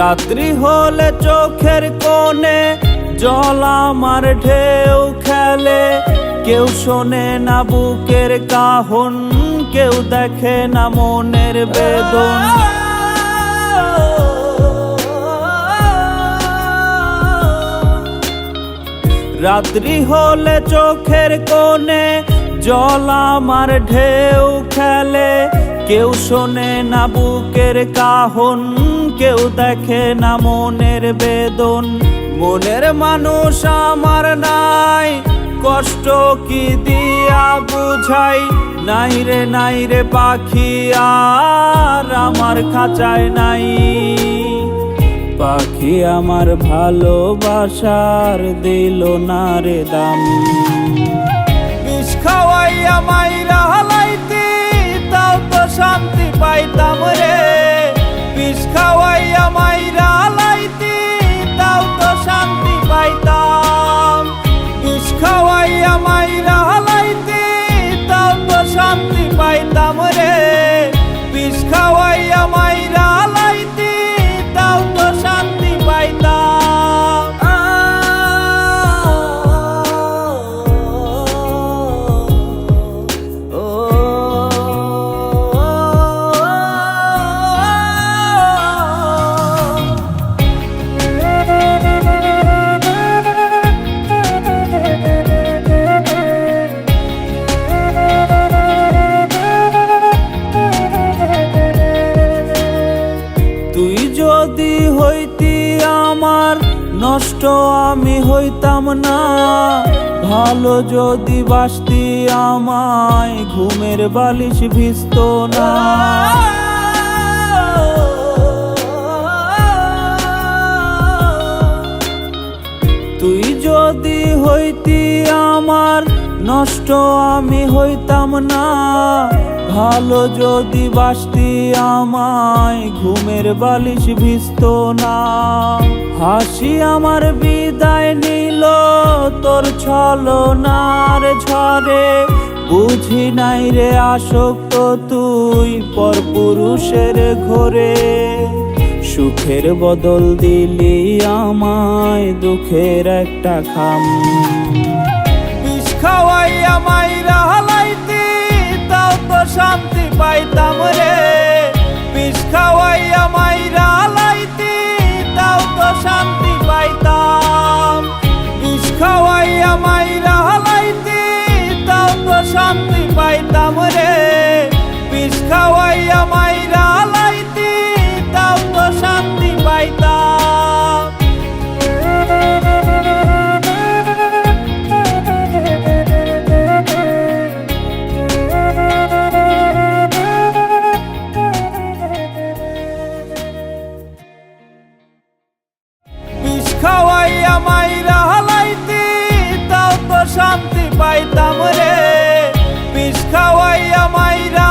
রাত্রি হলে চোখের কোণে জল আমার ঢেউ খেলে। কেউ শোনে না বুকের কাহন, কেউ দেখে না মনের বেদন। রাত্রি হলে চোখের কোণে জল আমার ঢেউ খেলে। কেউ শোনে না বুকের কাহন, কেউ দেখে না মনের বেদন। মনের মানুষ আমার নাই, কষ্ট কি দিয়া বুঝাই? নাই রে নাই রে পাখি, আর আমার খাঁচায় নাই। পাখি আমার ভালোবাসার দিল না রে দাম। বিষ হালাইতি তাও তো শান্তি পাইতাম রে। তুই যদি হইতি আমার নষ্ট, আমি হইতাম না। ভালো যদি বাসতি আমায়, ঘুমের বালিশ ভিজত না। নষ্ট আমি হইতাম না। ভালো যদি বাসতি আমায়, ঘুমের বালিশ ভিজত না। হাসি আমার বিদায় নিল, তোর ছলো নার ঝরে বুঝি নাই রে আসক্ত তুই, পর পুরুষের ঘরে। সুখের বদল দিলি আমায়, দুঃখের একটা খাম। মাইরা পাইতাম রে। বিষ খাওয়াইয়া মাইরা